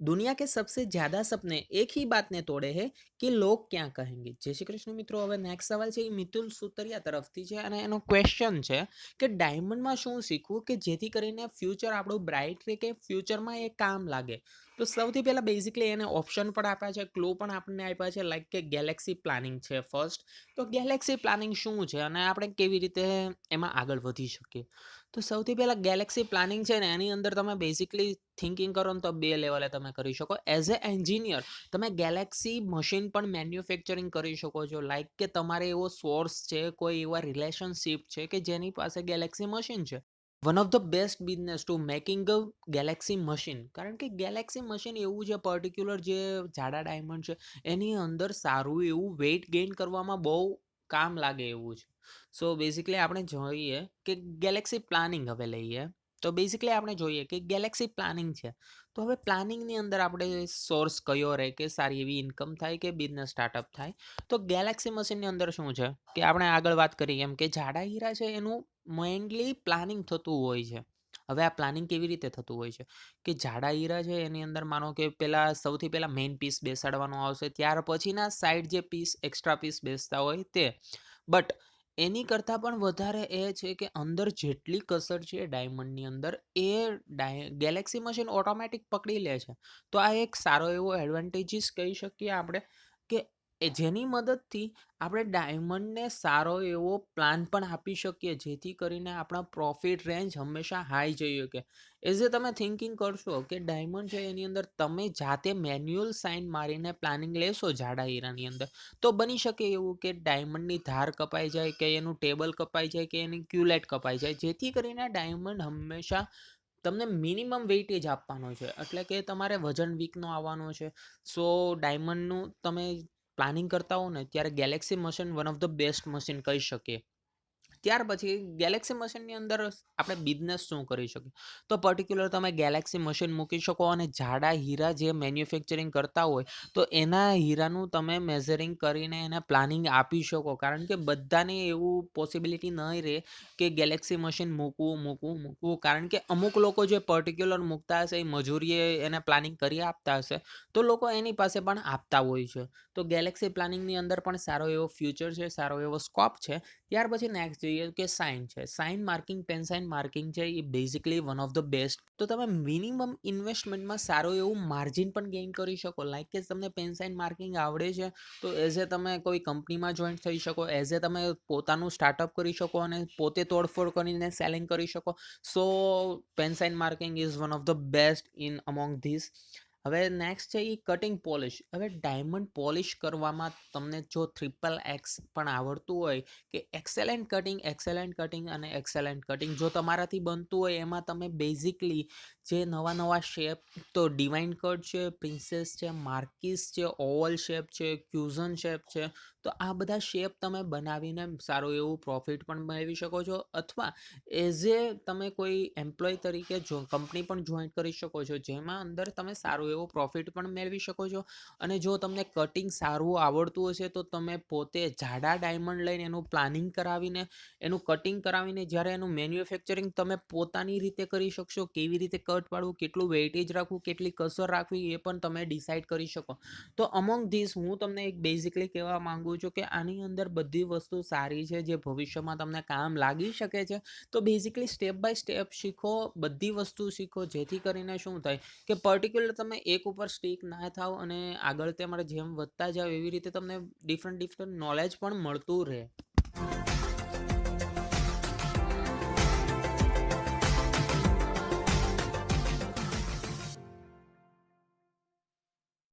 દુનિયા કે સબસે જ્યાદા સપને એક હી બાતને તોડે હે કે લોક ક્યાં કહેંગે જય શ્રી કૃષ્ણ મિત્રો હવે નેક્સ્ટ સવાલ છે એ મિતુલ સુતરિયા તરફથી છે અને એનો ક્વેશ્ચન છે કે ડાયમંડમાં શું શીખવું કે જેથી કરીને ફ્યુચર આપણું બ્રાઇટ રહે કે ફ્યુચરમાં એ કામ લાગે? તો સૌથી પહેલાં બેઝિકલી એને ઓપ્શન પણ આપ્યા છે ક્લો પણ આપણને આપ્યા છે લાઈક કે ગેલેક્સી પ્લાનિંગ છે ફર્સ્ટ તો ગેલેક્સી પ્લાનિંગ શું છે અને આપણે કેવી રીતે એમાં આગળ વધી શકીએ? તો સૌથી પહેલાં ગેલેક્સી પ્લાનિંગ છે ને, એની અંદર તમે બેઝિકલી થિંકિંગ કરો ને તો બે લેવલે તમે કરી શકો. એઝ એ એન્જિનિયર તમે ગેલેક્સી મશીન પણ મેન્યુફેક્ચરિંગ કરી શકો છો. લાઈક કે તમારે એવો સોર્સ છે, કોઈ એવા રિલેશનશિપ છે કે જેની પાસે ગેલેક્સી મશીન છે. One of the best business to making a galaxy machine કારણ કે ગેલેક્સી મશીન એવું છે પર્ટિક્યુલર જે જાડા ડાયમંડ છે, એની અંદર સારું એવું વેઇટ ગેઇન કરવામાં બહુ કામ લાગે એવું છે. સો બેઝિકલી આપણે જોઈએ કે ગેલેક્સી પ્લાનિંગ હવે લઈએ. તો બેઝિકલી આપણે જોઈએ કે ગેલેક્સી પ્લાનિંગ છે. તો હવે પ્લાનિંગની અંદર આપણે સોર્સ કયો રહે, કે સારી એવી ઇન્કમ થાય, કે બિઝનેસ સ્ટાર્ટઅપ થાય? તો ગેલેક્સી મશીનની અંદર શું છે? કે આપણે આગળ વાત કરીએ, એમ કે જાડા હીરા છે, એનું મેઇનલી પ્લાનિંગ થતું હોય છે. હવે આ પ્લાનિંગ કેવી રીતે થતું હોય છે? કે જાડા હીરા છે, એની અંદર માનો કે પહેલાં સૌથી પહેલાં મેઇન પીસ બેસાડવાનો આવશે, ત્યાર પછીના સાઈડ જે પીસ એક્સ્ટ્રા પીસ બેસતા હોય તે. બટ એની કરતાં પણ વધારે એ છે કે અંદર જેટલી કસર છે ડાયમંડની અંદર, એ ગેલેક્સી મશીન ઓટોમેટિક પકડી લે છે. તો આ એક સારો એવો એડવાન્ટેજીસ કહી શકીએ આપણે કે એ જેની મદદથી આપણે ડાયમંડને સારો એવો પ્લાન પણ આપી શકીએ, જેથી કરીને આપણા પ્રોફિટ રેન્જ હંમેશા હાઈ જઈ શકે એ તમે થિંકિંગ કરશો કે ડાયમંડ છે એની અંદર તમે જાતે મેન્યુઅલ સાઇન મારીને પ્લાનિંગ લેશો જાડા હીરાની અંદર, તો બની શકે એવું કે ડાયમંડની ધાર કપાઈ જાય, કે એનું ટેબલ કપાઈ જાય, કે એની ક્યુલેટ કપાઈ જાય, જેથી કરીને ડાયમંડ હંમેશા તમને મિનિમમ વેઇટેજ આપવાનો છે. એટલે કે તમારે વજન વીકનો આવવાનો છે. સો ડાયમંડનું તમે પ્લાનિંગ કરતા હો ને ત્યારે galaxy machine one of the best machine કહી શકીએ. ત્યાર પછી ગેલેક્સી મશીનની અંદર આપણે બિઝનેસ શું કરી શકીએ? તો પર્ટિક્યુલર તમે ગેલેક્સી મશીન મૂકી શકો અને જાડા હીરા જે મેન્યુફેક્ચરિંગ કરતા હોય, તો એના હીરાનું તમે મેઝરિંગ કરીને એને પ્લાનિંગ આપી શકો. કારણ કે બધાને એવું પોસિબિલિટી નહીં રહે કે ગેલેક્સી મશીન મૂકવું મૂકવું મૂકવું. કારણ કે અમુક લોકો જે પર્ટિક્યુલર મૂકતા હશે, એ મજૂરીએ એને પ્લાનિંગ કરી આપતા હશે, તો લોકો એની પાસે પણ આપતા હોય છે. તો ગેલેક્સી પ્લાનિંગની અંદર પણ સારો એવો ફ્યુચર છે, સારો એવો સ્કોપ છે. ત્યાર પછી નેક્સ્ટ જોઈએ કે સાઇન છે. Sign marking pen sign marking છે એ basically one of the best તો તમે મિનિમમ ઇન્વેસ્ટમેન્ટમાં સારું એવું માર્જિન પણ ગેઇન કરી શકો. લાઈક કે તમને પેન સાઇન માર્કિંગ આવડે છે, તો એઝ એ તમે કોઈ કંપનીમાં જોઈન્ટ થઈ શકો. એઝ એ તમે પોતાનું સ્ટાર્ટઅપ કરી શકો અને પોતે તોડફોડ કરીને સેલિંગ કરી શકો. So pen sign marking is one of the best in among this હવે નેક્સ્ટ છે એ કટિંગ પોલિશ હવે ડાયમંડ પોલિશ કરવામાં તમને જો ટ્રિપલ એક્સ પણ આવડતું હોય કે એક્સેલેન્ટ કટિંગ એક્સેલેન્ટ કટિંગ અને એક્સેલેન્ટ કટિંગ જો તમારાથી બનતું હોય એમાં તમે બેઝિકલી જે નવા નવા શેપ તો ડિવાઇન કટ છે પ્રિન્સેસ છે માર્કિસ છે ઓવલ શેપ છે ક્યુઝન શેપ છે તો આ બધા શેપ તમે બનાવીને સારું એવું પ્રોફિટ પણ મેળવી શકો છો અથવા એઝ એ તમે કોઈ એમ્પ્લોય તરીકે જો કંપની પણ જોઈન કરી શકો છો, જેમાં અંદર તમે સારું એવો પ્રોફિટ પણ મેળવી શકો છો અને જો તમને કટિંગ સારું આવડતું હશે તો તમે પોતે જાડા ડાયમંડ લઈને એનું પ્લાનિંગ કરાવીને, એનું કટિંગ કરાવીને જ્યારે એનું મેન્યુફેક્ચરિંગ તમે પોતાની રીતે કરી શકશો, કેવી રીતે કટ કટ પાડવું, કેટલું વેઇટેજ રાખવું, કેટલી કસર રાખવી એ પણ તમે ડિસાઇડ કરી શકો. તો અમોંગ ધીસ હું તમને એક બેઝિકલી કહેવા માંગુ છું કે આની અંદર બધી વસ્તુ સારી છે, જે ભવિષ્યમાં તમને કામ લાગી શકે છે, તો બેઝિકલી સ્ટેપ બાય સ્ટેપ શીખો, બધી વસ્તુ શીખો, જેથી કરીને શું થાય કે પર્ટિક્યુલર તમે એક ઉપર સ્ટીક ના થાવ અને આગળ તમારે જેમ વધતા જાવ એવી રીતે તમને ડિફરન્ટ ડિફરન્ટ નોલેજ પણ મળતું રહે.